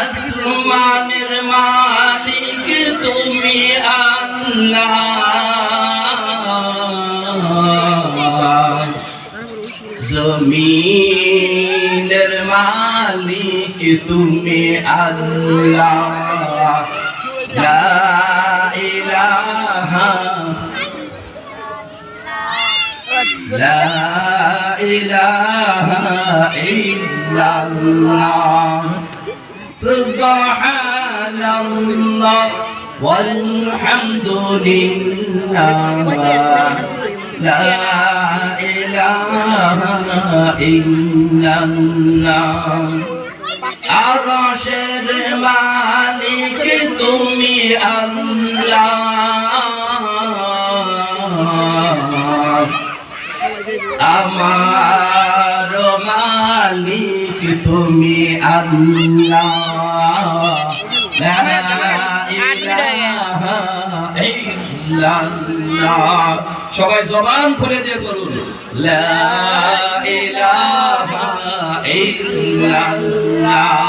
আসমানের মালিক তুমি আল্লাহ। জমিনের মালিক তুমি আল্লাহ। লা ইলাহা লা ইলাহা ইল্লাল্লাহ। সুবহানাল্লাহ والحمد لله لا إله إلا الله আরশের মালিক তুমি আল্লাহ আমার মালিক তুমি আল্লাহ। সবাই জবান খুলে দিয়ে বলুন লা ইলাহা ইল্লাল্লাহ।